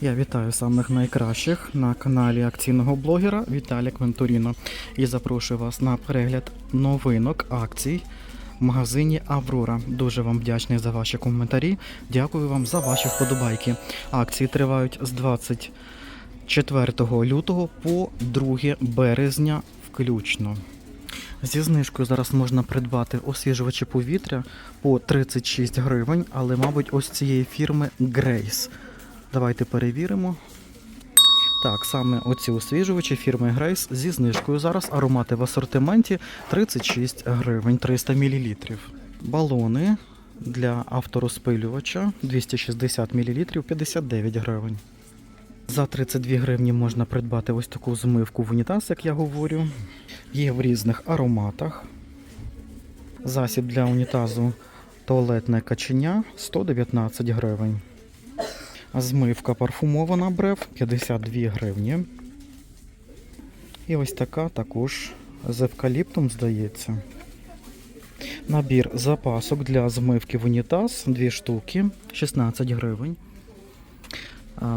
Я вітаю самих найкращих на каналі акційного блогера Віталія Квентуріно і запрошую вас на перегляд новинок акцій в магазині Аврора. Дуже вам вдячний за ваші коментарі. Дякую вам за ваші вподобайки. Акції тривають з 24 лютого по 2 березня включно. Зі знижкою зараз можна придбати освіжувачі повітря по 36 гривень, але, мабуть, ось цієї фірми Grace. Давайте перевіримо. Так, саме оці освіжувачі фірми Grace зі знижкою зараз. Аромати в асортименті 36 гривень 300 мл. Балони для авторозпилювача 260 мл 59 гривень. За 32 гривні можна придбати ось таку змивку в унітаз, як я говорю. Є в різних ароматах. Засіб для унітазу туалетне каченя 119 гривень. Змивка парфумована брев 52 гривні. І ось така також з евкаліптом, здається. Набір запасок для змивки в унітаз 2 штуки 16 гривень.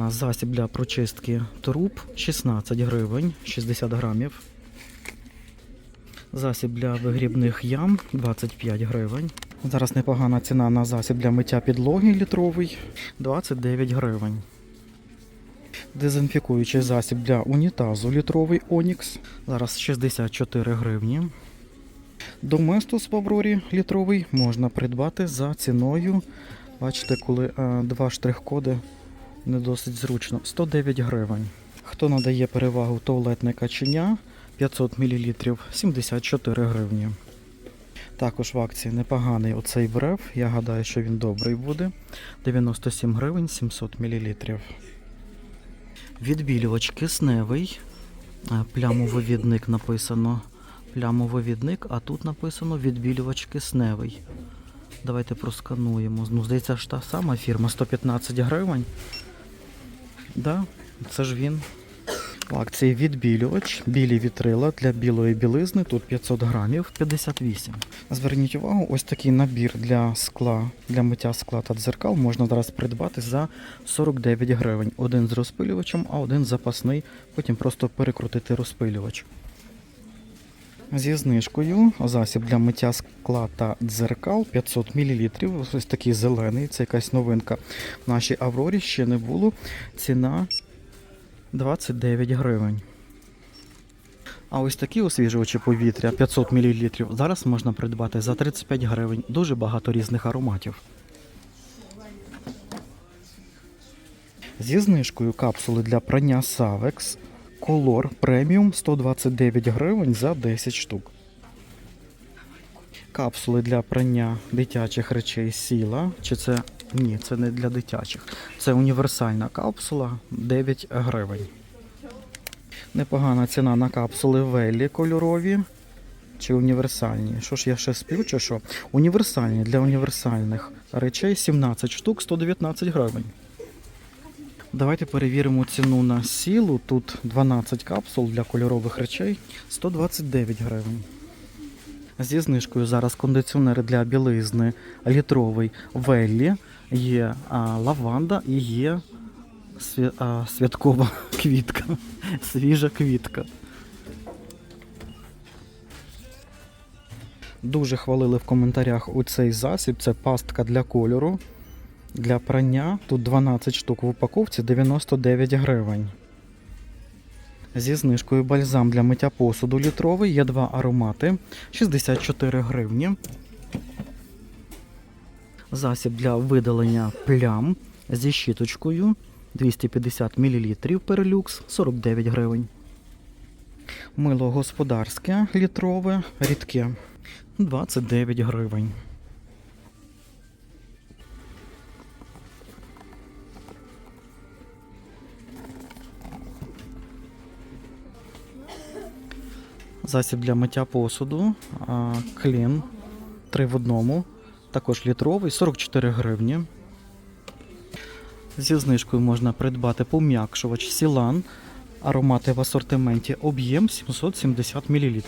Засіб для прочистки труб 16 гривень 60 грамів. Засіб для вигрібних ям 25 гривень. Зараз непогана ціна на засіб для миття підлоги літровий 29 гривень. Дезінфікуючий засіб для унітазу літровий Онікс. Зараз 64 гривні. Доместос в Аврорі літровий можна придбати за ціною. Бачите, коли а, два штрих-коди не досить зручно. 109 гривень. Хто надає перевагу туалетне каченя 500 мл 74 гривні. Також в акції непоганий оцей брев. Я гадаю, що він добрий буде. 97 гривень 700 мл. Відбілювач кисневий. Е, Плямовивідник написано. Плямовивідник, а тут написано відбілювач кисневий. Давайте проскануємо. Ну, здається, ж та сама фірма 115 гривень. Да, це ж він. В акції відбілювач, білі вітрила для білої білизни, тут 500 грамів, 58. Зверніть увагу, ось такий набір для скла, для миття скла та дзеркал можна зараз придбати за 49 гривень. Один з розпилювачем, а один запасний, потім просто перекрутити розпилювач. Зі знижкою засіб для миття скла та дзеркал 500 мл. Ось такий зелений, це якась новинка. В нашій Аврорі ще не було. Ціна 29 гривень. А ось такі освіжувачі повітря 500 мл зараз можна придбати за 35 гривень. Дуже багато різних ароматів. Зі знижкою капсули для прання Savex Color Premium 129 гривень за 10 штук. Капсули для прання дитячих речей Сіла. Чи це ні, це не для дитячих. Це універсальна капсула 9 гривень. Непогана ціна на капсули Веллі кольорові чи універсальні. Що ж я ще спів, чи що? Універсальні для універсальних речей 17 штук 119 гривень. Давайте перевіримо ціну на сілу. Тут 12 капсул для кольорових речей 129 гривень. Зі знижкою зараз кондиціонери для білизни літровий Веллі, є а, лаванда і є свя, а, святкова квітка, свіжа квітка. Дуже хвалили в коментарях у цей засіб. Це пастка для кольору. Для прання тут 12 штук в упаковці 99 гривень. Зі знижкою бальзам для миття посуду літровий є два аромати 64 гривні. Засіб для видалення плям зі щіточкою 250 мл перлюкс 49 гривень. Мило господарське літрове рідке 29 гривень. Засіб для миття посуду. Клін 3 в одному. Також літровий, 44 гривні. Зі знижкою можна придбати пом'якшувач Сілан. Аромати в асортименті. Об'єм 770 мл.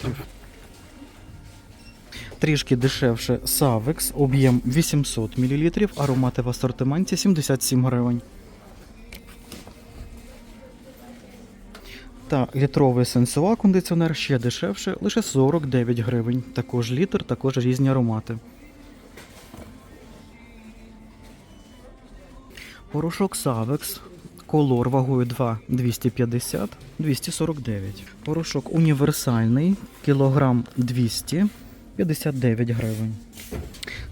Трішки дешевше Savex, об'єм 800 мл. Аромати в асортименті 77 гривень. Та літровий сенсуа кондиціонер ще дешевше, лише 49 гривень. Також літр, також різні аромати. Порошок Савекс. Колор вагою 2 250 249. Порошок універсальний, кілограм 200 59 гривень.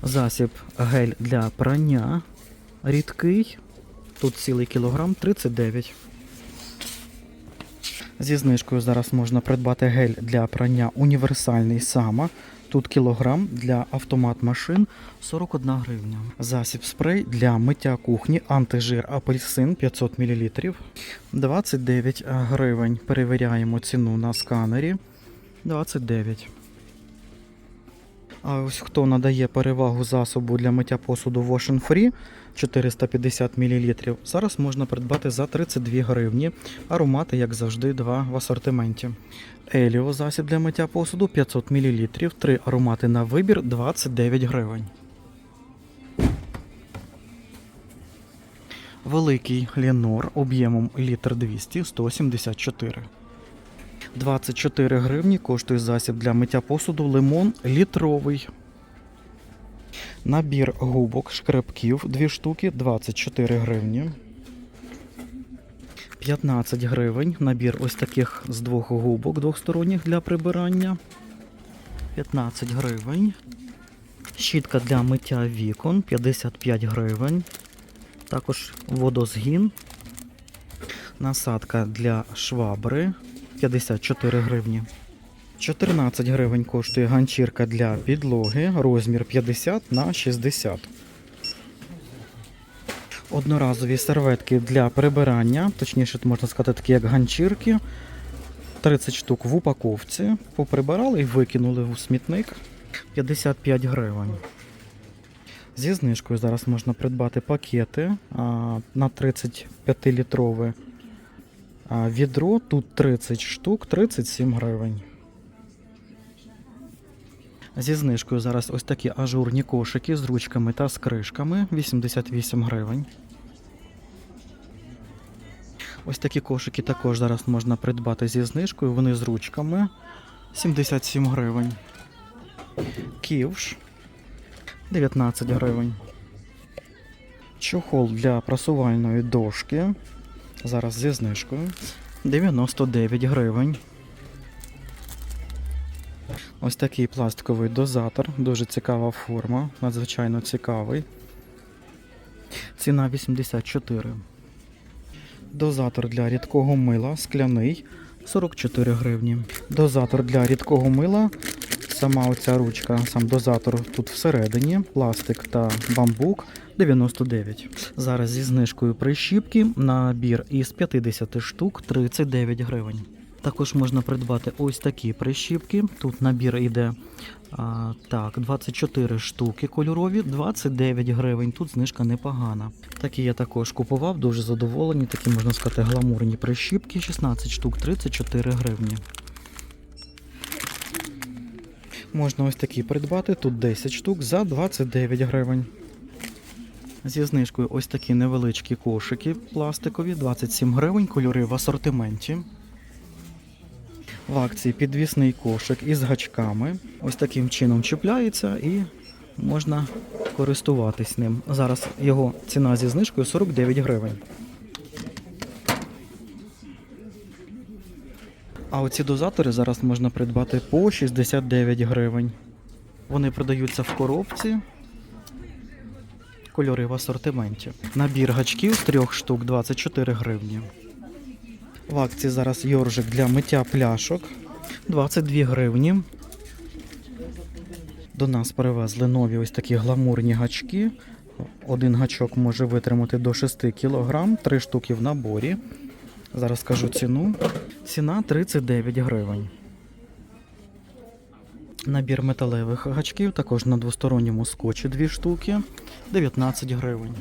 Засіб гель для прання рідкий. Тут цілий кілограм 39. Зі знижкою зараз можна придбати гель для прання універсальний сама. Тут кілограм для автомат машин 41 гривня. Засіб спрей для миття кухні антижир апельсин 500 мл 29 гривень. Перевіряємо ціну на сканері. 29. А ось хто надає перевагу засобу для миття посуду Wash Free 450 мл, зараз можна придбати за 32 гривні. Аромати, як завжди, два в асортименті. Еліо засіб для миття посуду 500 мл, три аромати на вибір 29 гривень. Великий Ленор об'ємом літр 200 174. 24 гривні коштує засіб для миття посуду лимон літровий. Набір губок шкребків 2 штуки 24 гривні. 15 гривень. Набір ось таких з двох губок двохсторонніх для прибирання. 15 гривень. Щітка для миття вікон 55 гривень. Також водозгін. Насадка для швабри 54 гривні. 14 гривень коштує ганчірка для підлоги, розмір 50 на 60. Одноразові серветки для прибирання, точніше, можна сказати, такі як ганчірки. 30 штук в упаковці. Поприбирали і викинули у смітник. 55 гривень. Зі знижкою зараз можна придбати пакети а, на 35-літрове а, відро. Тут 30 штук, 37 гривень. Зі знижкою зараз ось такі ажурні кошики з ручками та з кришками 88 гривень. Ось такі кошики також зараз можна придбати зі знижкою. Вони з ручками 77 гривень. Ківш 19 гривень. Чохол для прасувальної дошки. Зараз зі знижкою 99 гривень. Ось такий пластиковий дозатор, дуже цікава форма, надзвичайно цікавий. Ціна 84. Дозатор для рідкого мила скляний 44 гривні. Дозатор для рідкого мила. Сама оця ручка, сам дозатор тут всередині, пластик та бамбук 99. Зараз зі знижкою прищіпки набір із 50 штук 39 гривень. Також можна придбати ось такі прищіпки. Тут набір йде а, так, 24 штуки кольорові, 29 гривень. Тут знижка непогана. Такі я також купував, дуже задоволені. Такі можна сказати гламурні прищіпки, 16 штук, 34 гривні. Можна ось такі придбати, тут 10 штук за 29 гривень. Зі знижкою ось такі невеличкі кошики пластикові, 27 гривень, кольори в асортименті. В акції підвісний кошик із гачками. Ось таким чином чіпляється і можна користуватись ним. Зараз його ціна зі знижкою 49 гривень. А оці дозатори зараз можна придбати по 69 гривень. Вони продаються в коробці. Кольори в асортименті. Набір гачків з трьох штук 24 гривні. В акції зараз йоржик для миття пляшок 22 гривні. До нас привезли нові ось такі гламурні гачки. Один гачок може витримати до 6 кг, 3 штуки в наборі. Зараз скажу ціну. Ціна 39 гривень. Набір металевих гачків також на двосторонньому скотчі 2 штуки 19 гривень.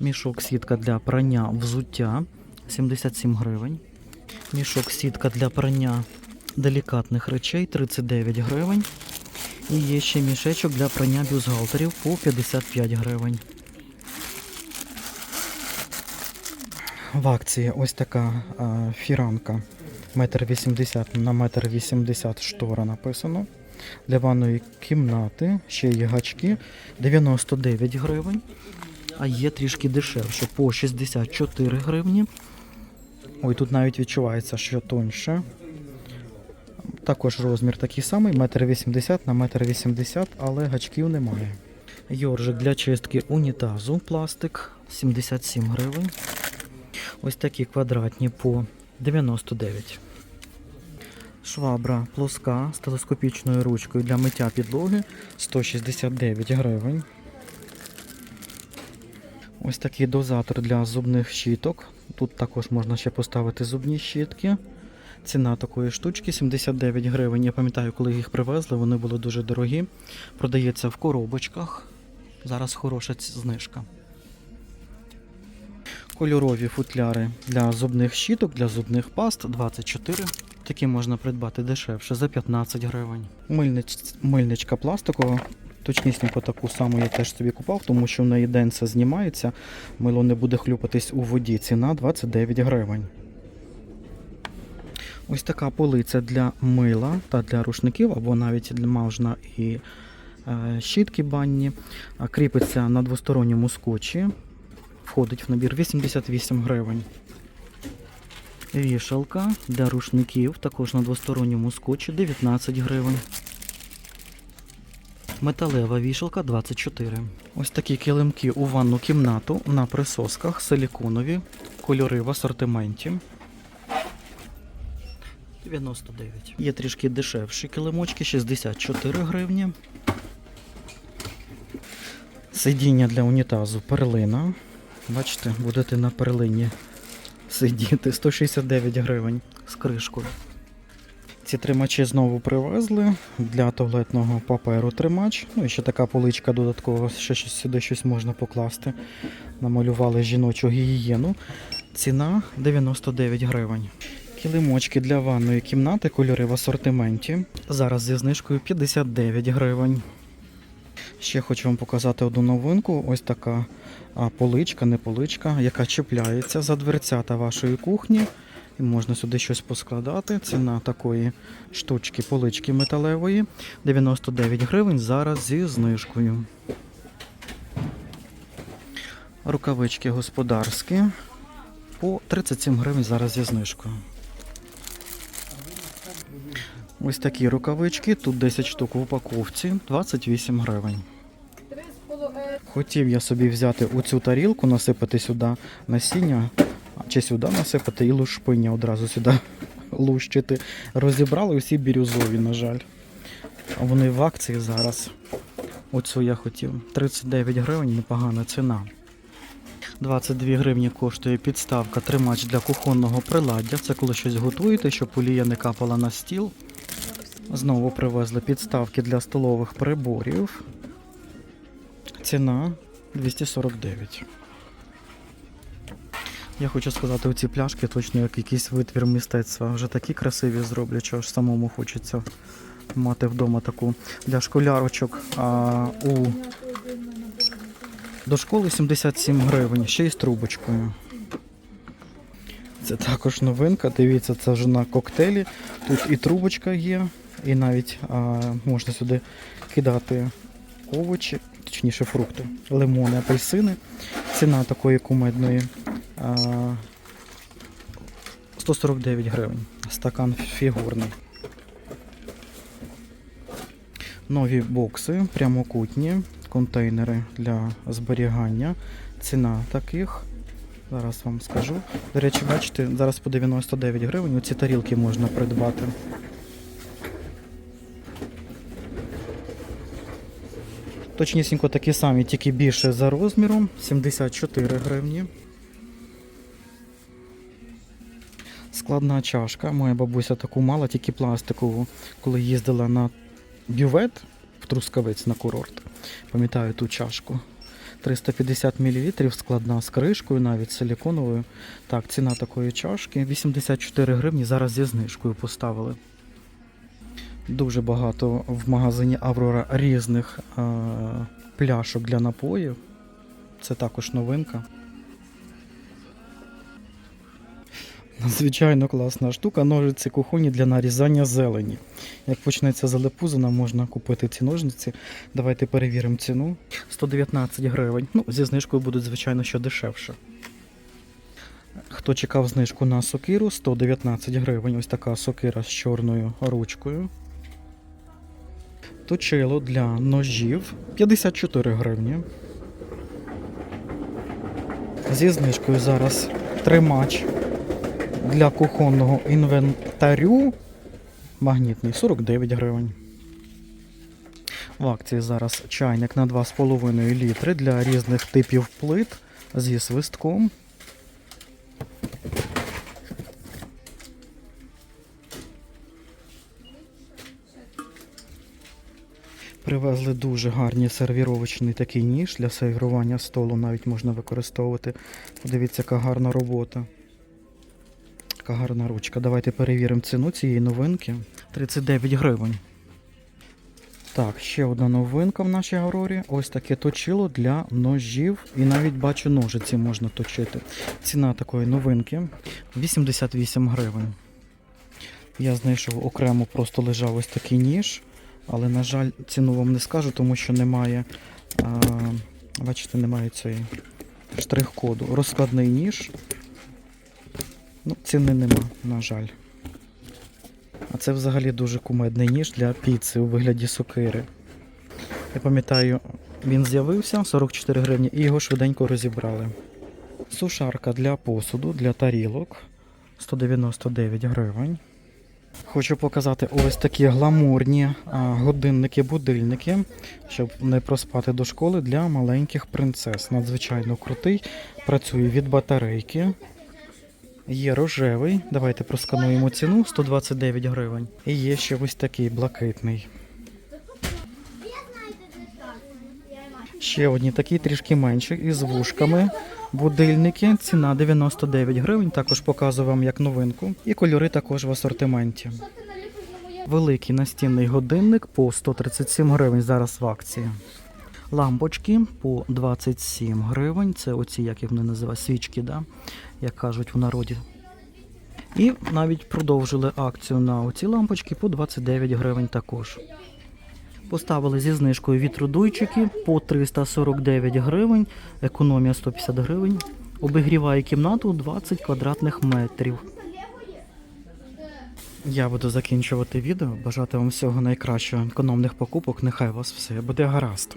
Мішок сітка для прання взуття 77 гривень. Мішок сітка для прання делікатних речей 39 гривень. І є ще мішечок для прання бюстгальтерів по 55 гривень. В акції ось така а, фіранка. Метр вісімдесят на метр вісімдесят штора написано. Для ванної кімнати ще є гачки 99 гривень. А є трішки дешевше по 64 гривні. Ой, тут навіть відчувається, що тоньше. Також розмір такий самий, 1,80 м на 1,80 м, але гачків немає. Йоржик для чистки унітазу, пластик 77 гривень. Ось такі квадратні по 99. Швабра плоска з телескопічною ручкою для миття підлоги 169 гривень. Ось такий дозатор для зубних щіток. Тут також можна ще поставити зубні щітки. Ціна такої штучки 79 гривень. Я пам'ятаю, коли їх привезли, вони були дуже дорогі. Продається в коробочках. Зараз хороша знижка. Кольорові футляри для зубних щіток, для зубних паст 24. Такі можна придбати дешевше за 15 гривень. Мильнич... Мильничка пластикова. Точнісінько таку саму я теж собі купав, тому що в неї денце знімається, мило не буде хлюпатись у воді. Ціна 29 гривень. Ось така полиця для мила та для рушників, або навіть для можна і е, щітки банні. Кріпиться на двосторонньому скотчі. Входить в набір 88 гривень. Вішалка для рушників, також на двосторонньому скотчі 19 гривень. Металева вішалка 24. Ось такі килимки у ванну кімнату на присосках силіконові, кольори в асортименті. 99. Є трішки дешевші килимочки 64 гривні. Сидіння для унітазу перлина. Бачите, будете на перлині сидіти 169 гривень з кришкою. Ці тримачі знову привезли для туалетного паперу тримач. Ну і ще така поличка додаткова, ще щось сюди щось можна покласти. Намалювали жіночу гігієну. Ціна 99 гривень. Килимочки для ванної кімнати, кольори в асортименті. Зараз зі знижкою 59 гривень. Ще хочу вам показати одну новинку. Ось така поличка, не поличка, яка чіпляється за дверцята вашої кухні. І можна сюди щось поскладати. Ціна такої штучки полички металевої 99 гривень зараз зі знижкою. Рукавички господарські по 37 гривень зараз зі знижкою. Ось такі рукавички, тут 10 штук в упаковці, 28 гривень. Хотів я собі взяти оцю тарілку, насипати сюди насіння, чи сюди насипати і лушпиння одразу сюди лущити. Розібрали усі бірюзові, на жаль. Вони в акції зараз. Оцю я хотів. 39 гривень, непогана ціна. 22 гривні коштує підставка тримач для кухонного приладдя. Це коли щось готуєте, щоб олія не капала на стіл. Знову привезли підставки для столових приборів. Ціна 249. Я хочу сказати, оці пляшки точно як якийсь витвір мистецтва. Вже такі красиві зроблять, що аж самому хочеться мати вдома таку для школярочок. А, у... До школи 77 гривень, ще й з трубочкою. Це також новинка. Дивіться, це вже на коктейлі. Тут і трубочка є, і навіть а, можна сюди кидати овочі, точніше фрукти, лимони, апельсини. Ціна такої кумедної а, 149 гривень. Стакан фігурний. Нові бокси, прямокутні, контейнери для зберігання. Ціна таких. Зараз вам скажу. До речі, бачите, зараз по 99 гривень ці тарілки можна придбати. Точнісінько такі самі, тільки більше за розміром. 74 гривні. Складна чашка. Моя бабуся таку мала, тільки пластикову, коли їздила на бювет в Трускавець на курорт. Пам'ятаю ту чашку. 350 мл, складна з кришкою, навіть силіконовою. Так, ціна такої чашки 84 гривні. Зараз зі знижкою поставили. Дуже багато в магазині Аврора різних е- пляшок для напоїв. Це також новинка. Надзвичайно класна штука. Ножиці кухонні для нарізання зелені. Як почнеться залепузина, можна купити ці ножниці. Давайте перевіримо ціну. 119 гривень. Ну, зі знижкою будуть, звичайно, що дешевше. Хто чекав знижку на сокиру, 119 гривень. Ось така сокира з чорною ручкою. Точило для ножів 54 гривні. Зі знижкою зараз тримач для кухонного інвентарю. Магнітний 49 гривень. В акції зараз чайник на 2,5 літри для різних типів плит зі свистком. Привезли дуже гарний сервіровочний такий ніж для сервірування столу, навіть можна використовувати. Подивіться, яка гарна робота. Яка гарна ручка. Давайте перевіримо ціну цієї новинки. 39 гривень. Так, ще одна новинка в нашій Аврорі. Ось таке точило для ножів. І навіть бачу ножиці можна точити. Ціна такої новинки 88 гривень. Я знайшов окремо, просто лежав ось такий ніж. Але, на жаль, ціну вам не скажу, тому що немає. А, бачите, немає цієї штрих-коду. Розкладний ніж. Ну, ціни нема, на жаль. А це взагалі дуже кумедний ніж для піци у вигляді сокири. Я пам'ятаю, він з'явився 44 гривні і його швиденько розібрали. Сушарка для посуду, для тарілок 199 гривень. Хочу показати ось такі гламурні годинники-будильники, щоб не проспати до школи для маленьких принцес. Надзвичайно крутий. Працює від батарейки. Є рожевий. Давайте проскануємо ціну 129 гривень. І є ще ось такий блакитний. Ще одні такі трішки менші із вушками. Будильники, ціна 99 гривень. Також показую вам як новинку. І кольори також в асортименті. Великий настінний годинник по 137 гривень зараз в акції. Лампочки по 27 гривень. Це оці, як їх вони називають, свічки, да? як кажуть в народі. І навіть продовжили акцію на оці лампочки по 29 гривень також. Поставили зі знижкою вітродуйчики по 349 гривень, економія 150 гривень. Обігріває кімнату 20 квадратних метрів. Я буду закінчувати відео. Бажати вам всього найкращого, економних покупок. Нехай у вас все буде гаразд.